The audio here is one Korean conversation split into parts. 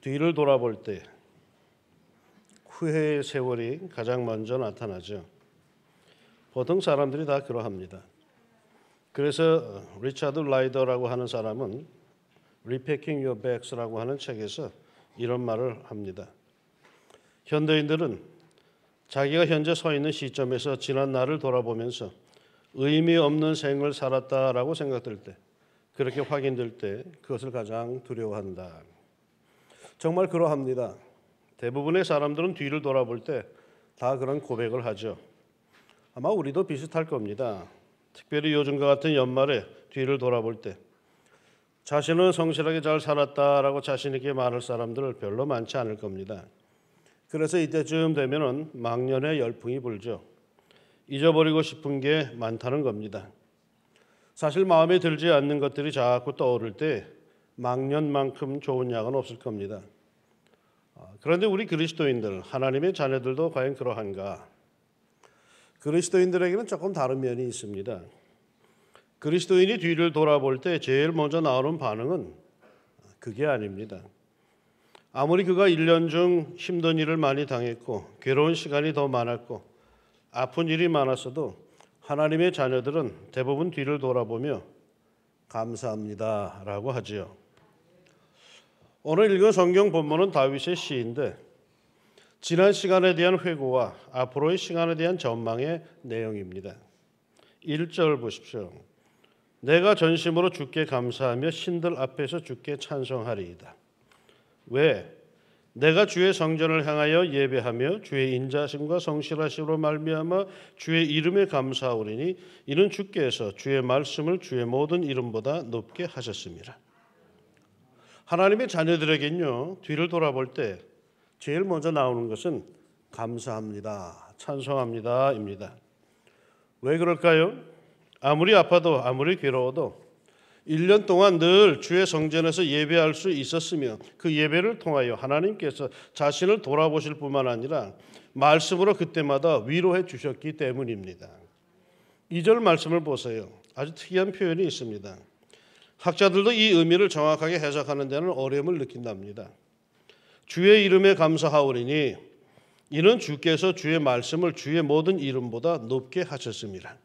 뒤를 돌아볼 때 후회의 세월이 가장 먼저 나타나죠. 보통 사람들이 다 그러합니다. 그래서 리차드 라이더라고 하는 사람은 Repacking Your Bags라고 하는 책에서 이런 말을 합니다. 현대인들은 자기가 현재 서 있는 시점에서 지난 날을 돌아보면서 의미 없는 생을 살았다라고 생각될 때, 그렇게 확인될 때 그것을 가장 두려워한다. 정말 그러합니다. 대부분의 사람들은 뒤를 돌아볼 때 다 그런 고백을 하죠. 아마 우리도 비슷할 겁니다. 특별히 요즘과 같은 연말에 뒤를 돌아볼 때 자신은 성실하게 잘 살았다라고 자신 있게 말할 사람들 별로 많지 않을 겁니다. 그래서 이때쯤 되면은 망년의 열풍이 불죠. 잊어버리고 싶은 게 많다는 겁니다. 사실 마음에 들지 않는 것들이 자꾸 떠오를 때 망년만큼 좋은 약은 없을 겁니다. 아, 그런데 우리 그리스도인들, 하나님의 자녀들도 과연 그러한가? 그리스도인들에게는 조금 다른 면이 있습니다. 그리스도인이 뒤를 돌아볼 때 제일 먼저 나오는 반응은 그게 아닙니다. 아무리 그가 1년 중 힘든 일을 많이 당했고 괴로운 시간이 더 많았고 아픈 일이 많았어도 하나님의 자녀들은 대부분 뒤를 돌아보며 감사합니다라고 하지요. 오늘 읽은 성경 본문은 다윗의 시인데 지난 시간에 대한 회고와 앞으로의 시간에 대한 전망의 내용입니다. 1절 보십시오. 내가 전심으로 주께 감사하며 신들 앞에서 주께 찬송하리이다. 왜? 내가 주의 성전을 향하여 예배하며 주의 인자심과 성실하심으로 말미암아 주의 이름에 감사하오리니 이는 주께서 주의 말씀을 주의 모든 이름보다 높게 하셨습니다. 하나님의 자녀들에겐요 뒤를 돌아볼 때 제일 먼저 나오는 것은 감사합니다, 찬송합니다입니다. 왜 그럴까요? 아무리 아파도 아무리 괴로워도 1년 동안 늘 주의 성전에서 예배할 수 있었으며 그 예배를 통하여 하나님께서 자신을 돌아보실 뿐만 아니라 말씀으로 그때마다 위로해 주셨기 때문입니다. 2절 말씀을 보세요. 아주 특이한 표현이 있습니다. 학자들도 이 의미를 정확하게 해석하는 데는 어려움을 느낀답니다. 주의 이름에 감사하오리니 이는 주께서 주의 말씀을 주의 모든 이름보다 높게 하셨습니다.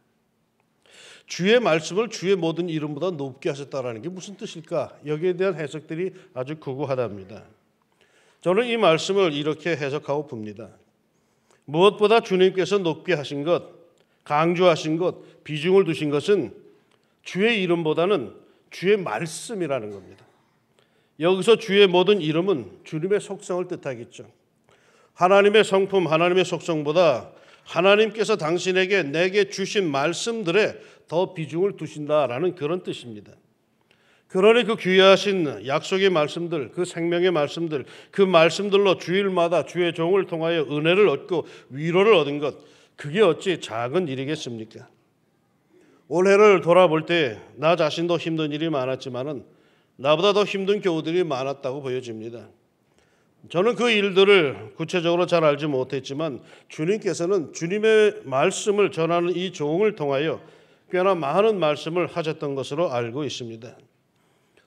주의 말씀을 주의 모든 이름보다 높게 하셨다라는 게 무슨 뜻일까? 여기에 대한 해석들이 아주 구구하답니다. 저는 이 말씀을 이렇게 해석하고 봅니다. 무엇보다 주님께서 높게 하신 것, 강조하신 것, 비중을 두신 것은 주의 이름보다는 주의 말씀이라는 겁니다. 여기서 주의 모든 이름은 주님의 속성을 뜻하겠죠. 하나님의 성품, 하나님의 속성보다 하나님께서 당신에게 내게 주신 말씀들에 더 비중을 두신다라는 그런 뜻입니다. 그러니 그 귀하신 약속의 말씀들, 그 생명의 말씀들, 그 말씀들로 주일마다 주의 종을 통하여 은혜를 얻고 위로를 얻은 것, 그게 어찌 작은 일이겠습니까? 올해를 돌아볼 때 나 자신도 힘든 일이 많았지만은 나보다 더 힘든 교우들이 많았다고 보여집니다. 저는 그 일들을 구체적으로 잘 알지 못했지만 주님께서는 주님의 말씀을 전하는 이 종을 통하여 꽤나 많은 말씀을 하셨던 것으로 알고 있습니다.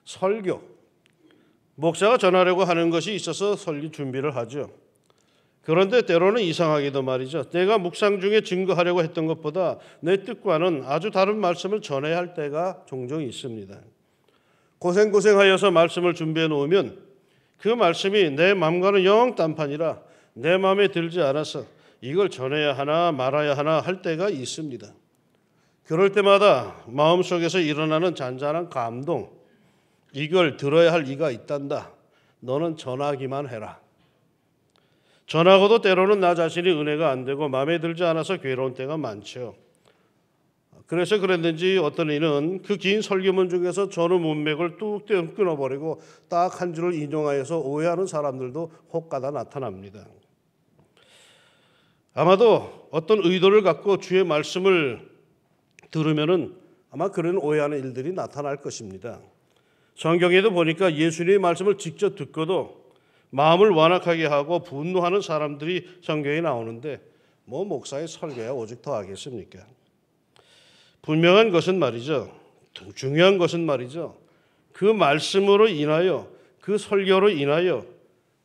설교. 목사가 전하려고 하는 것이 있어서 설교 준비를 하죠. 그런데 때로는 이상하게도 말이죠. 내가 묵상 중에 증거하려고 했던 것보다 내 뜻과는 아주 다른 말씀을 전해야 할 때가 종종 있습니다. 고생고생하여서 말씀을 준비해 놓으면 그 말씀이 내 마음과는 영 딴판이라 내 마음에 들지 않아서 이걸 전해야 하나 말아야 하나 할 때가 있습니다. 그럴 때마다 마음속에서 일어나는 잔잔한 감동, 이걸 들어야 할 이가 있단다. 너는 전하기만 해라. 전하고도 때로는 나 자신이 은혜가 안 되고 마음에 들지 않아서 괴로운 때가 많죠. 그래서 그랬는지 어떤 이는 그 긴 설교문 중에서 전후 문맥을 뚝 끊어버리고 딱 한 줄을 인용하여서 오해하는 사람들도 혹가다 나타납니다. 아마도 어떤 의도를 갖고 주의 말씀을 들으면은 아마 그런 오해하는 일들이 나타날 것입니다. 성경에도 보니까 예수님의 말씀을 직접 듣고도 마음을 완악하게 하고 분노하는 사람들이 성경에 나오는데 뭐 목사의 설교야 오직 더 하겠습니까? 분명한 것은 말이죠. 중요한 것은 말이죠. 그 말씀으로 인하여 그 설교로 인하여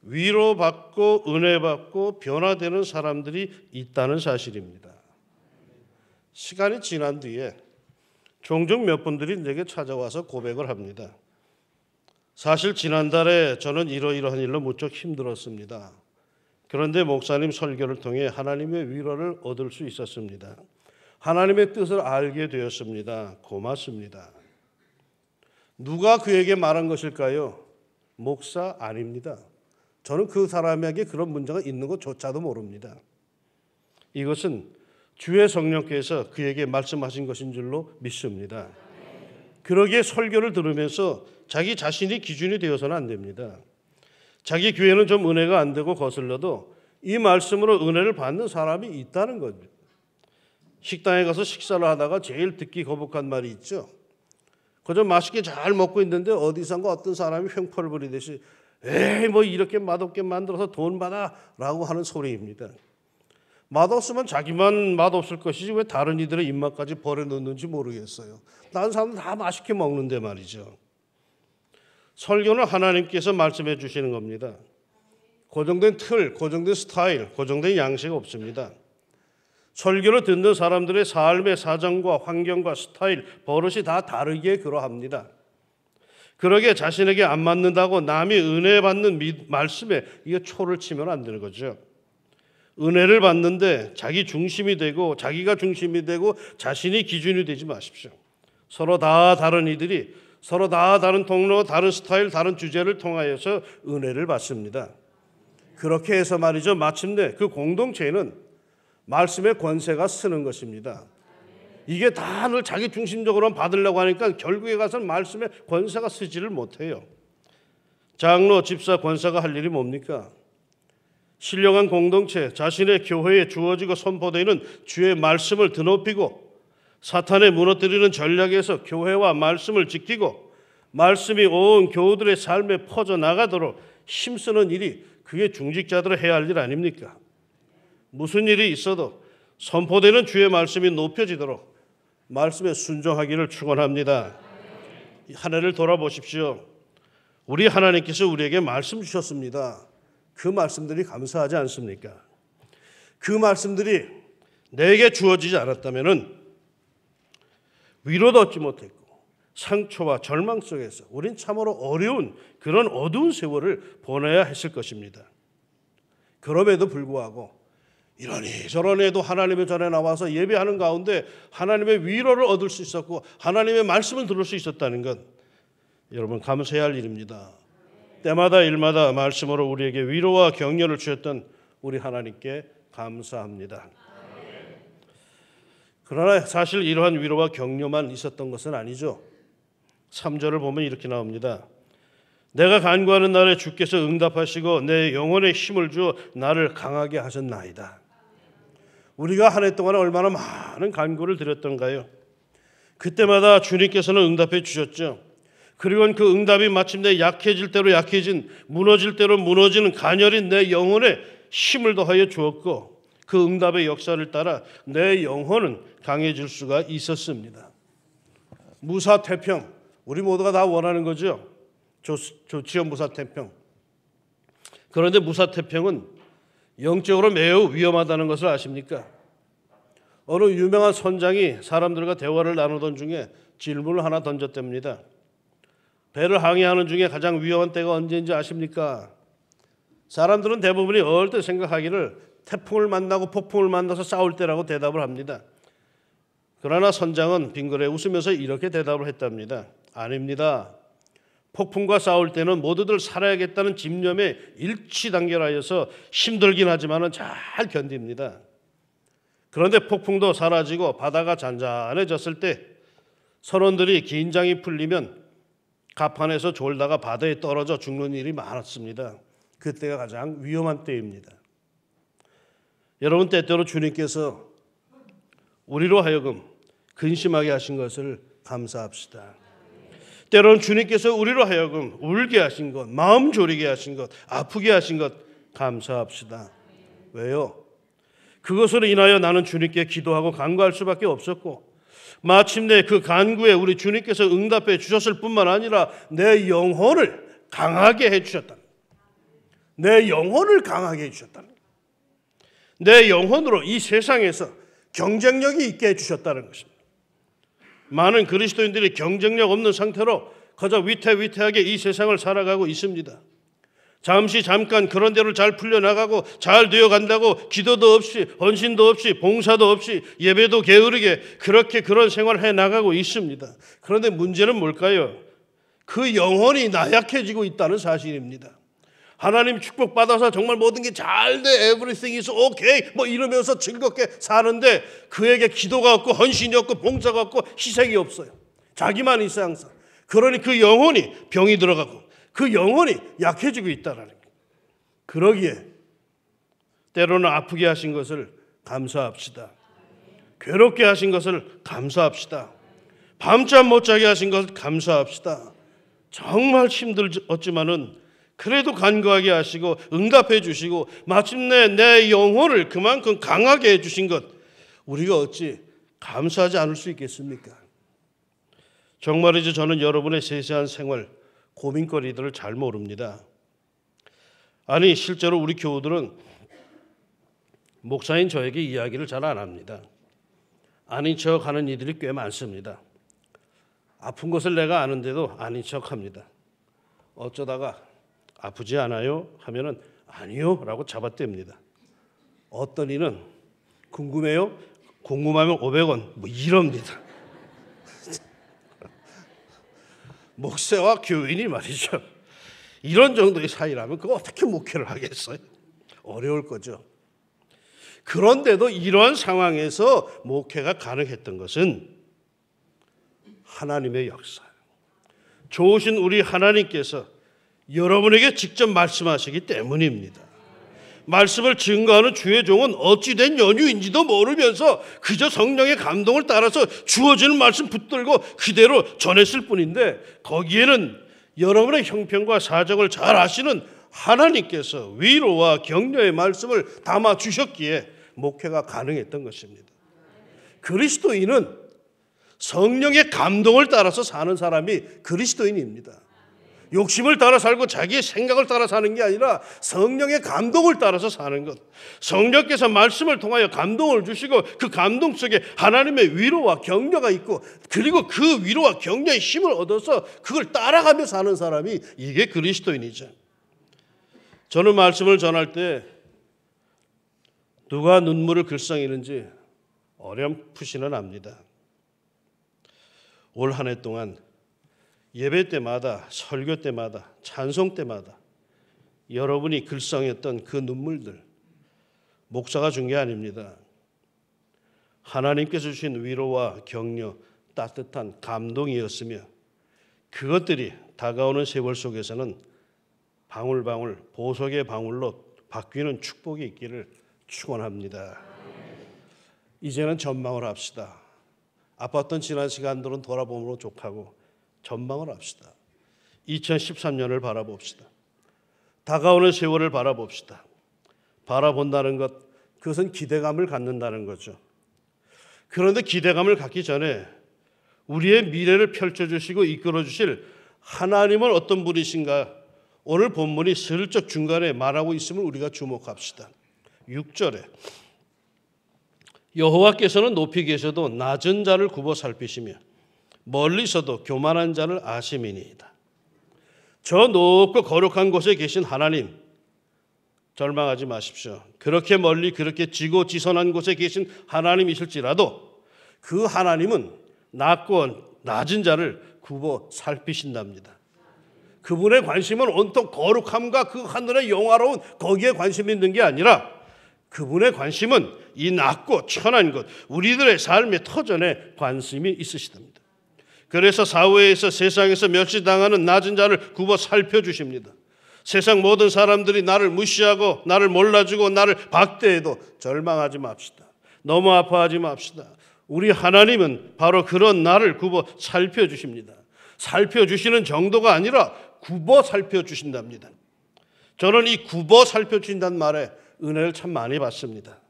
위로받고 은혜받고 변화되는 사람들이 있다는 사실입니다. 시간이 지난 뒤에 종종 몇 분들이 내게 찾아와서 고백을 합니다. 사실 지난달에 저는 이러이러한 일로 무척 힘들었습니다. 그런데 목사님 설교를 통해 하나님의 위로를 얻을 수 있었습니다. 하나님의 뜻을 알게 되었습니다. 고맙습니다. 누가 그에게 말한 것일까요? 목사 아닙니다. 저는 그 사람에게 그런 문제가 있는 것조차도 모릅니다. 이것은 주의 성령께서 그에게 말씀하신 것인 줄로 믿습니다. 그러기에 설교를 들으면서 자기 자신이 기준이 되어서는 안 됩니다. 자기 교회는 좀 은혜가 안 되고 거슬러도 이 말씀으로 은혜를 받는 사람이 있다는 거죠. 식당에 가서 식사를 하다가 제일 듣기 거북한 말이 있죠. 그저 맛있게 잘 먹고 있는데 어디선가 어떤 사람이 횡포를 부리듯이 에이 뭐 이렇게 맛없게 만들어서 돈 받아라고 하는 소리입니다. 맛없으면 자기만 맛없을 것이지 왜 다른 이들의 입맛까지 버려놓는지 모르겠어요. 다른 사람들 다 맛있게 먹는데 말이죠. 설교는 하나님께서 말씀해 주시는 겁니다. 고정된 틀, 고정된 스타일, 고정된 양식 없습니다. 설교를 듣는 사람들의 삶의 사정과 환경과 스타일, 버릇이 다 다르게 그러합니다. 그러게 자신에게 안 맞는다고 남이 은혜 받는 말씀에 이게 초를 치면 안 되는 거죠. 은혜를 받는데 자기 중심이 되고 자기가 중심이 되고 자신이 기준이 되지 마십시오. 서로 다 다른 이들이 서로 다 다른 통로, 다른 스타일, 다른 주제를 통하여서 은혜를 받습니다. 그렇게 해서 말이죠. 마침내 그 공동체는 말씀의 권세가 쓰는 것입니다. 이게 다늘 자기 중심적으로 받으려고 하니까 결국에 가서는 말씀의 권세가 쓰지를 못해요. 장로, 집사, 권사가 할 일이 뭡니까? 신령한 공동체, 자신의 교회에 주어지고 선포되는 주의 말씀을 드높이고 사탄의 무너뜨리는 전략에서 교회와 말씀을 지키고 말씀이 온 교우들의 삶에 퍼져 나가도록 힘쓰는 일이 그게 중직자들이 해야 할 일 아닙니까? 무슨 일이 있어도 선포되는 주의 말씀이 높여지도록 말씀에 순종하기를 축원합니다. 한 해를 돌아보십시오. 우리 하나님께서 우리에게 말씀 주셨습니다. 그 말씀들이 감사하지 않습니까? 그 말씀들이 내게 주어지지 않았다면은 위로도 얻지 못했고 상처와 절망 속에서 우린 참으로 어려운 그런 어두운 세월을 보내야 했을 것입니다. 그럼에도 불구하고 이러니 저러니도 하나님의 전에 나와서 예배하는 가운데 하나님의 위로를 얻을 수 있었고 하나님의 말씀을 들을 수 있었다는 것 여러분 감사해야 할 일입니다. 때마다 일마다 말씀으로 우리에게 위로와 격려를 주셨던 우리 하나님께 감사합니다. 그러나 사실 이러한 위로와 격려만 있었던 것은 아니죠. 3절을 보면 이렇게 나옵니다. 내가 간구하는 날에 주께서 응답하시고 내 영혼에 힘을 주어 나를 강하게 하셨나이다. 우리가 한 해 동안 얼마나 많은 간구를 드렸던가요? 그때마다 주님께서는 응답해 주셨죠. 그리고 그 응답이 마침내 약해질 대로 약해진 무너질 대로 무너지는 가녀린 내 영혼에 힘을 더하여 주었고 그 응답의 역사를 따라 내 영혼은 강해질 수가 있었습니다. 무사 태평 우리 모두가 다 원하는 거죠. 좋, 좋지요 무사 태평. 그런데 무사 태평은 영적으로 매우 위험하다는 것을 아십니까? 어느 유명한 선장이 사람들과 대화를 나누던 중에 질문을 하나 던졌답니다. 배를 항해하는 중에 가장 위험한 때가 언제인지 아십니까? 사람들은 대부분이 어릴 때 생각하기를 태풍을 만나고 폭풍을 만나서 싸울 때라고 대답을 합니다. 그러나 선장은 빙그레 웃으면서 이렇게 대답을 했답니다. 아닙니다. 폭풍과 싸울 때는 모두들 살아야겠다는 집념에 일치 단결하여서 힘들긴 하지만 잘 견딥니다. 그런데 폭풍도 사라지고 바다가 잔잔해졌을 때 선원들이 긴장이 풀리면 갑판에서 졸다가 바다에 떨어져 죽는 일이 많았습니다. 그때가 가장 위험한 때입니다. 여러분 때때로 주님께서 우리로 하여금 근심하게 하신 것을 감사합시다. 때로는 주님께서 우리로 하여금 울게 하신 것, 마음 졸이게 하신 것, 아프게 하신 것 감사합시다. 왜요? 그것으로 인하여 나는 주님께 기도하고 간구할 수밖에 없었고 마침내 그 간구에 우리 주님께서 응답해 주셨을 뿐만 아니라 내 영혼을 강하게 해 주셨다. 내 영혼을 강하게 해 주셨다는 거예요. 내 영혼으로 이 세상에서 경쟁력이 있게 해 주셨다는 것입니다. 많은 그리스도인들이 경쟁력 없는 상태로 그저 위태위태하게 이 세상을 살아가고 있습니다. 잠시 잠깐 그런 대로 잘 풀려나가고 잘 되어 간다고 기도도 없이 헌신도 없이 봉사도 없이 예배도 게으르게 그렇게 그런 생활을 해 나가고 있습니다. 그런데 문제는 뭘까요? 그 영혼이 나약해지고 있다는 사실입니다. 하나님 축복받아서 정말 모든 게 잘 돼, everything is okay, 뭐 이러면서 즐겁게 사는데 그에게 기도가 없고 헌신이 없고 봉사가 없고 희생이 없어요. 자기만 있어 항상. 그러니 그 영혼이 병이 들어가고 그 영혼이 약해지고 있다라는 거예요. 그러기에 때로는 아프게 하신 것을 감사합시다. 괴롭게 하신 것을 감사합시다. 밤잠 못 자게 하신 것을 감사합시다. 정말 힘들었지만은 그래도 간구하게 하시고 응답해 주시고 마침내 내 영혼을 그만큼 강하게 해 주신 것 우리가 어찌 감사하지 않을 수 있겠습니까? 정말이죠. 저는 여러분의 세세한 생활 고민거리들을 잘 모릅니다. 아니 실제로 우리 교우들은 목사인 저에게 이야기를 잘 안 합니다. 아닌 척 하는 이들이 꽤 많습니다. 아픈 것을 내가 아는데도 아닌 척 합니다. 어쩌다가 아프지 않아요? 하면은 아니요 라고 잡아댑니다. 어떤 이는 궁금해요? 궁금하면 500원 뭐 이럽니다. 목사와 교인이 말이죠. 이런 정도의 사이라면 그거 어떻게 목회를 하겠어요? 어려울 거죠. 그런데도 이러한 상황에서 목회가 가능했던 것은 하나님의 역사. 좋으신 우리 하나님께서 여러분에게 직접 말씀하시기 때문입니다. 말씀을 증거하는 주의 종은 어찌된 연유인지도 모르면서 그저 성령의 감동을 따라서 주어지는 말씀 붙들고 그대로 전했을 뿐인데 거기에는 여러분의 형편과 사정을 잘 아시는 하나님께서 위로와 격려의 말씀을 담아 주셨기에 목회가 가능했던 것입니다. 그리스도인은 성령의 감동을 따라서 사는 사람이 그리스도인입니다. 욕심을 따라 살고 자기의 생각을 따라 사는 게 아니라 성령의 감동을 따라서 사는 것. 성령께서 말씀을 통하여 감동을 주시고 그 감동 속에 하나님의 위로와 격려가 있고 그리고 그 위로와 격려의 힘을 얻어서 그걸 따라가며 사는 사람이 이게 그리스도인이죠. 저는 말씀을 전할 때 누가 눈물을 글썽이는지 어렴풋이는 압니다. 올 한 해 동안 예배 때마다 설교 때마다 찬송 때마다 여러분이 글썽했던 그 눈물들 목사가 준 게 아닙니다. 하나님께서 주신 위로와 격려, 따뜻한 감동이었으며 그것들이 다가오는 세월 속에서는 방울방울 보석의 방울로 바뀌는 축복이 있기를 축원합니다. 이제는 전망을 합시다. 아팠던 지난 시간들은 돌아보므로 족하고 전망을 합시다. 2013년을 바라봅시다. 다가오는 세월을 바라봅시다. 바라본다는 것, 그것은 기대감을 갖는다는 거죠. 그런데 기대감을 갖기 전에 우리의 미래를 펼쳐주시고 이끌어주실 하나님은 어떤 분이신가? 오늘 본문이 슬쩍 중간에 말하고 있음을 우리가 주목합시다. 6절에 여호와께서는 높이 계셔도 낮은 자를 굽어 살피시며 멀리서도 교만한 자를 아심이니이다. 저 높고 거룩한 곳에 계신 하나님 절망하지 마십시오. 그렇게 멀리 그렇게 지고 지선한 곳에 계신 하나님이실지라도 그 하나님은 낮고 낮은 자를 굽어 살피신답니다. 그분의 관심은 온통 거룩함과 그 하늘의 영화로운 거기에 관심이 있는 게 아니라 그분의 관심은 이 낮고 천한 것, 우리들의 삶의 터전에 관심이 있으시답니다. 그래서 사회에서 세상에서 멸시당하는 낮은 자를 굽어 살펴주십니다. 세상 모든 사람들이 나를 무시하고 나를 몰라주고 나를 박대해도 절망하지 맙시다. 너무 아파하지 맙시다. 우리 하나님은 바로 그런 나를 굽어 살펴주십니다. 살펴주시는 정도가 아니라 굽어 살펴주신답니다. 저는 이 굽어 살펴주신다는 말에 은혜를 참 많이 받습니다.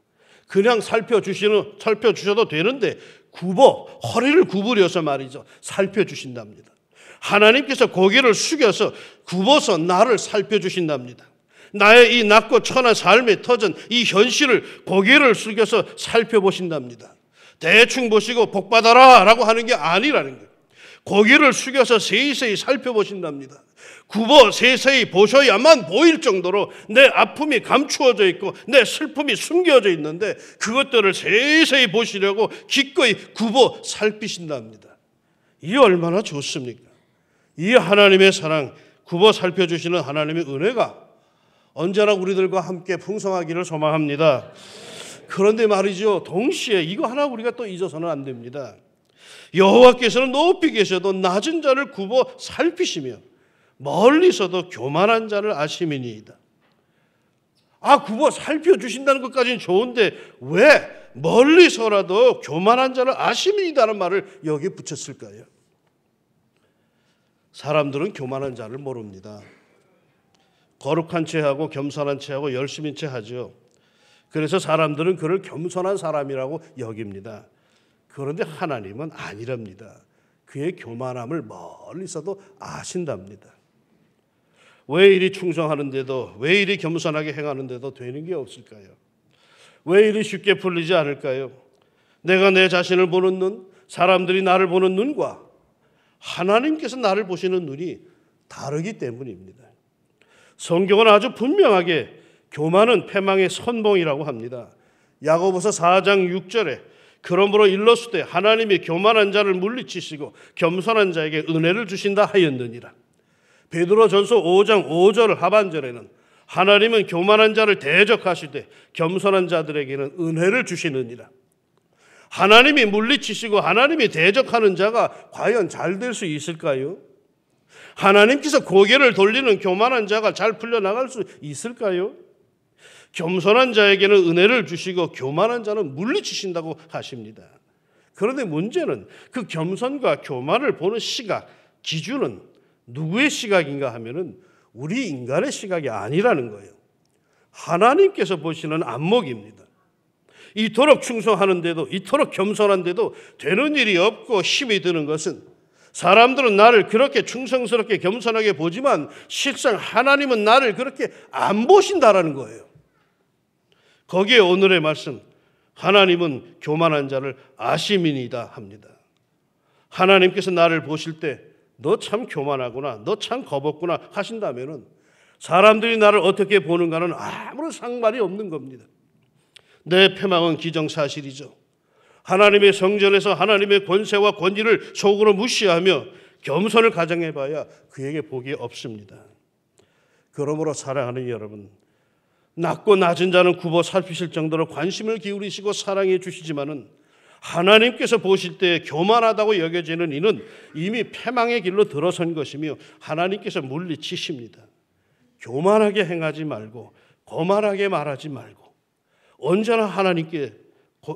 그냥 살펴주시는, 살펴주셔도 되는데 굽어 허리를 구부려서 말이죠. 살펴주신답니다. 하나님께서 고개를 숙여서 굽어서 나를 살펴주신답니다. 나의 이 낮고 천한 삶의 터전, 이 현실을 고개를 숙여서 살펴보신답니다. 대충 보시고 복 받아라 라고 하는 게 아니라는 거예요. 고개를 숙여서 세세히 살펴보신답니다. 굽어 세세히 보셔야만 보일 정도로 내 아픔이 감추어져 있고 내 슬픔이 숨겨져 있는데 그것들을 세세히 보시려고 기꺼이 굽어 살피신답니다. 이 얼마나 좋습니까? 이 하나님의 사랑, 굽어 살펴주시는 하나님의 은혜가 언제나 우리들과 함께 풍성하기를 소망합니다. 그런데 말이죠. 동시에 이거 하나 우리가 또 잊어서는 안 됩니다. 여호와께서는 높이 계셔도 낮은 자를 굽어 살피시며 멀리서도 교만한 자를 아심이니이다. 아, 굽어 살펴주신다는 것까지는 좋은데 왜 멀리서라도 교만한 자를 아심이다는 말을 여기에 붙였을까요? 사람들은 교만한 자를 모릅니다. 거룩한 체하고 겸손한 체하고 열심인 체 하죠. 그래서 사람들은 그를 겸손한 사람이라고 여깁니다. 그런데 하나님은 아니랍니다. 그의 교만함을 멀리서도 아신답니다. 왜 이리 충성하는데도 왜 이리 겸손하게 행하는데도 되는 게 없을까요? 왜 이리 쉽게 풀리지 않을까요? 내가 내 자신을 보는 눈, 사람들이 나를 보는 눈과 하나님께서 나를 보시는 눈이 다르기 때문입니다. 성경은 아주 분명하게 교만은 패망의 선봉이라고 합니다. 야고보서 4장 6절에 그러므로 일렀을 하나님이 교만한 자를 물리치시고 겸손한 자에게 은혜를 주신다 하였느니라. 베드로 전서 5장 5절 하반절에는 하나님은 교만한 자를 대적하시되 겸손한 자들에게는 은혜를 주시느니라. 하나님이 물리치시고 하나님이 대적하는 자가 과연 잘 될 수 있을까요? 하나님께서 고개를 돌리는 교만한 자가 잘 풀려나갈 수 있을까요? 겸손한 자에게는 은혜를 주시고 교만한 자는 물리치신다고 하십니다. 그런데 문제는 그 겸손과 교만을 보는 시각, 기준은 누구의 시각인가 하면은 우리 인간의 시각이 아니라는 거예요. 하나님께서 보시는 안목입니다. 이토록 충성하는데도 이토록 겸손한데도 되는 일이 없고 힘이 드는 것은 사람들은 나를 그렇게 충성스럽게 겸손하게 보지만 실상 하나님은 나를 그렇게 안 보신다라는 거예요. 거기에 오늘의 말씀 하나님은 교만한 자를 아시민이다 합니다. 하나님께서 나를 보실 때 너 참 교만하구나, 너 참 겁없구나 하신다면은 사람들이 나를 어떻게 보는가는 아무런 상관이 없는 겁니다. 내 패망은 기정사실이죠. 하나님의 성전에서 하나님의 권세와 권위를 속으로 무시하며 겸손을 가정해봐야 그에게 복이 없습니다. 그러므로 사랑하는 여러분, 낮고 낮은 자는 굽어 살피실 정도로 관심을 기울이시고 사랑해 주시지만은 하나님께서 보실 때 교만하다고 여겨지는 이는 이미 패망의 길로 들어선 것이며 하나님께서 물리치십니다. 교만하게 행하지 말고 거만하게 말하지 말고 언제나 하나님께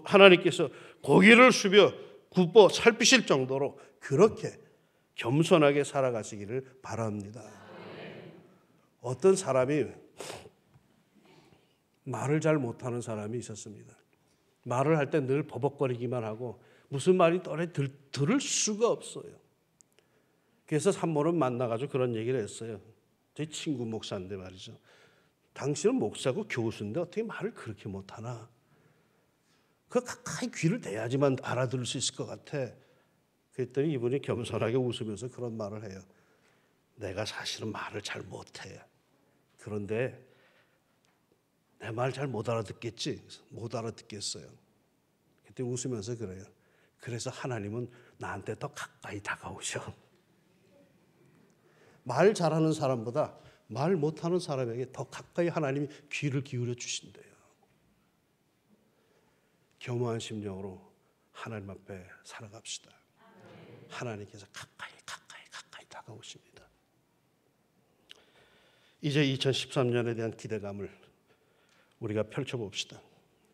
하나님께서 고기를 숙여 굽어 살피실 정도로 그렇게 겸손하게 살아가시기를 바랍니다. 어떤 사람이 말을 잘 못하는 사람이 있었습니다. 말을 할 때 늘 버벅거리기만 하고 무슨 말이 떠내 들, 들을 수가 없어요. 그래서 산모를 만나가지고 그런 얘기를 했어요. 제 친구 목사인데 말이죠. 당신은 목사고 교수인데 어떻게 말을 그렇게 못하나? 그 가까이 귀를 대야지만 알아들을 수 있을 것 같아. 그랬더니 이분이 겸손하게 웃으면서 그런 말을 해요. 내가 사실은 말을 잘 못해. 그런데 내 말 잘 못 알아듣겠지? 못 알아듣겠어요. 그때 웃으면서 그래요. 그래서 하나님은 나한테 더 가까이 다가오셔. 말 잘하는 사람보다 말 못하는 사람에게 더 가까이 하나님이 귀를 기울여 주신대요. 겸허한 심령으로 하나님 앞에 살아갑시다. 하나님께서 가까이 가까이 가까이 다가오십니다. 이제 2013년에 대한 기대감을 우리가 펼쳐봅시다.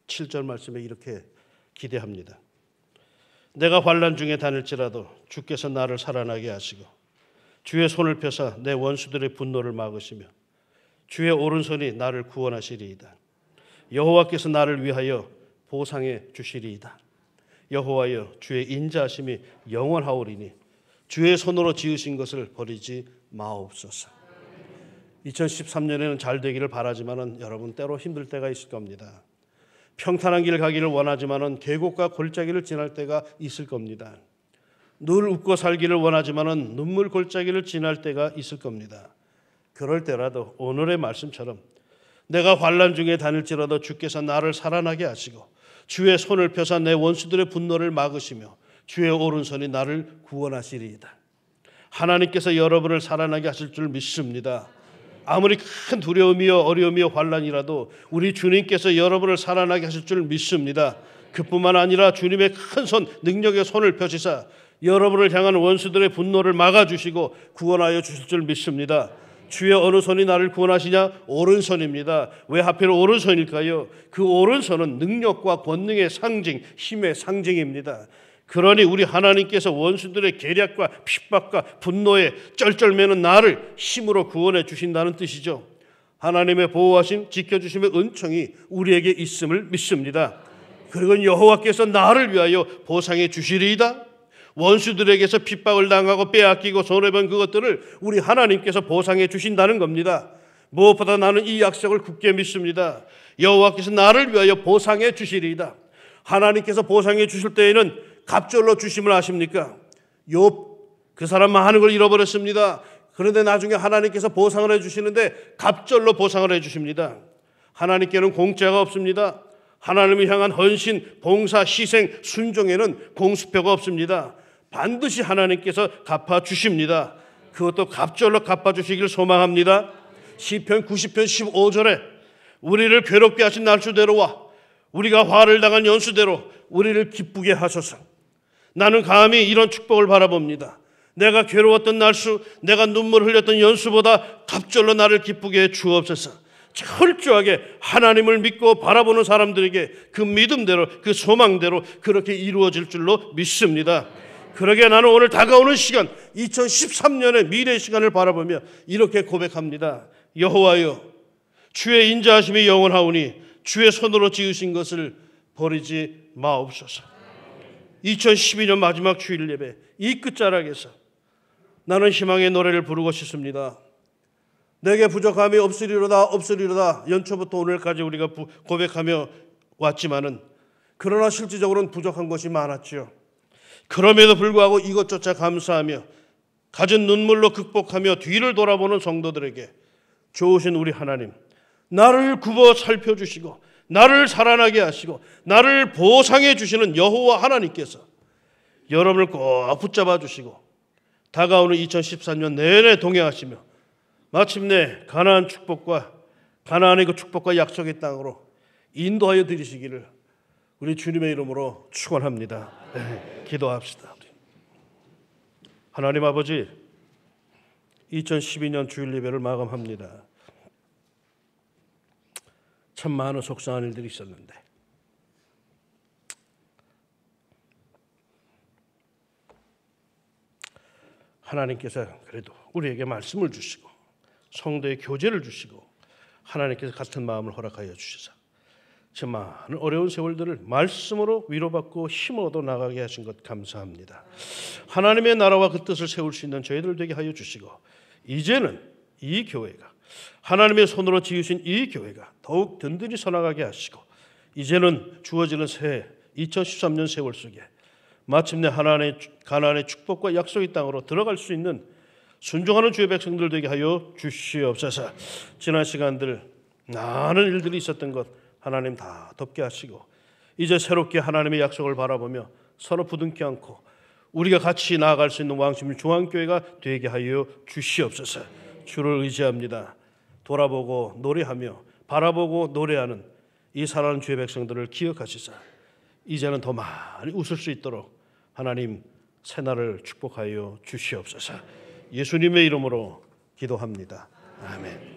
7절 말씀에 이렇게 기대합니다. 내가 환란 중에 다닐지라도 주께서 나를 살아나게 하시고 주의 손을 펴사 내 원수들의 분노를 막으시며 주의 오른손이 나를 구원하시리이다. 여호와께서 나를 위하여 보상해 주시리이다. 여호와여 주의 인자하심이 영원하오리니 주의 손으로 지으신 것을 버리지 마옵소서. 2013년에는 잘 되기를 바라지만은 여러분 때로 힘들 때가 있을 겁니다. 평탄한 길 가기를 원하지만은 계곡과 골짜기를 지날 때가 있을 겁니다. 늘 웃고 살기를 원하지만은 눈물 골짜기를 지날 때가 있을 겁니다. 그럴 때라도 오늘의 말씀처럼 내가 환란 중에 다닐지라도 주께서 나를 살아나게 하시고 주의 손을 펴사 내 원수들의 분노를 막으시며 주의 오른손이 나를 구원하시리이다. 하나님께서 여러분을 살아나게 하실 줄 믿습니다. 아무리 큰 두려움이요 어려움이요 환란이라도 우리 주님께서 여러분을 살아나게 하실 줄 믿습니다. 그뿐만 아니라 주님의 큰 손 능력의 손을 펴시사 여러분을 향한 원수들의 분노를 막아 주시고 구원하여 주실 줄 믿습니다. 주의 어느 손이 나를 구원하시냐? 오른손입니다. 왜 하필 오른손일까요? 그 오른손은 능력과 권능의 상징, 힘의 상징입니다. 그러니 우리 하나님께서 원수들의 계략과 핍박과 분노에 쩔쩔매는 나를 힘으로 구원해 주신다는 뜻이죠. 하나님의 보호하심, 지켜주심의 은총이 우리에게 있음을 믿습니다. 그리고 여호와께서 나를 위하여 보상해 주시리이다. 원수들에게서 핍박을 당하고 빼앗기고 손해본 그것들을 우리 하나님께서 보상해 주신다는 겁니다. 무엇보다 나는 이 약속을 굳게 믿습니다. 여호와께서 나를 위하여 보상해 주시리이다. 하나님께서 보상해 주실 때에는 갑절로 주심을 아십니까? 욥 그 사람 많은 걸 잃어버렸습니다. 그런데 나중에 하나님께서 보상을 해 주시는데 갑절로 보상을 해 주십니다. 하나님께는 공짜가 없습니다. 하나님을 향한 헌신, 봉사, 희생, 순종에는 공수표가 없습니다. 반드시 하나님께서 갚아 주십니다. 그것도 갑절로 갚아 주시길 소망합니다. 시편 90편 15절에 우리를 괴롭게 하신 날수대로와 우리가 화를 당한 연수대로 우리를 기쁘게 하소서. 나는 감히 이런 축복을 바라봅니다. 내가 괴로웠던 날수, 내가 눈물 흘렸던 연수보다 갑절로 나를 기쁘게 해 주옵소서. 철저하게 하나님을 믿고 바라보는 사람들에게 그 믿음대로, 그 소망대로 그렇게 이루어질 줄로 믿습니다. 그러게 나는 오늘 다가오는 시간 2013년의 미래 시간을 바라보며 이렇게 고백합니다. 여호와여 주의 인자하심이 영원하오니 주의 손으로 지으신 것을 버리지 마옵소서. 2012년 마지막 주일 예배 이 끝자락에서 나는 희망의 노래를 부르고 싶습니다. 내게 부족함이 없으리로다 없으리로다 연초부터 오늘까지 우리가 고백하며 왔지만은 그러나 실질적으로는 부족한 것이 많았지요. 그럼에도 불구하고 이것조차 감사하며 가진 눈물로 극복하며 뒤를 돌아보는 성도들에게 좋으신 우리 하나님, 나를 굽어 살펴주시고 나를 살아나게 하시고 나를 보상해 주시는 여호와 하나님께서 여러분을 꼭 붙잡아 주시고 다가오는 2014년 내내 동행하시며 마침내 가나안 축복과 가나안의 그 축복과 약속의 땅으로 인도하여 드리시기를 우리 주님의 이름으로 축원합니다. 네, 기도합시다. 하나님 아버지 2012년 주일 예배를 마감합니다. 참 많은 속상한 일들이 있었는데 하나님께서 그래도 우리에게 말씀을 주시고 성도의 교제를 주시고 하나님께서 같은 마음을 허락하여 주셔서 저 많은 어려운 세월들을 말씀으로 위로받고 힘을 얻어 나가게 하신 것 감사합니다. 하나님의 나라와 그 뜻을 세울 수 있는 저희들 되게 하여 주시고 이제는 이 교회가 하나님의 손으로 지으신 이 교회가 더욱 든든히 서나가게 하시고 이제는 주어지는 새 2013년 세월 속에 마침내 하나님의 가나안의 축복과 약속의 땅으로 들어갈 수 있는 순종하는 주의 백성들 되게 하여 주시옵소서. 지난 시간들 많은 일들이 있었던 것 하나님 다 덮게 하시고 이제 새롭게 하나님의 약속을 바라보며 서로 부둥켜 안고 우리가 같이 나아갈 수 있는 왕심 중앙교회가 되게 하여 주시옵소서. 주를 의지합니다. 돌아보고 노래하며 바라보고 노래하는 이 사랑하는 주의 백성들을 기억하시사 이제는 더 많이 웃을 수 있도록 하나님 새날을 축복하여 주시옵소서. 예수님의 이름으로 기도합니다. 아멘.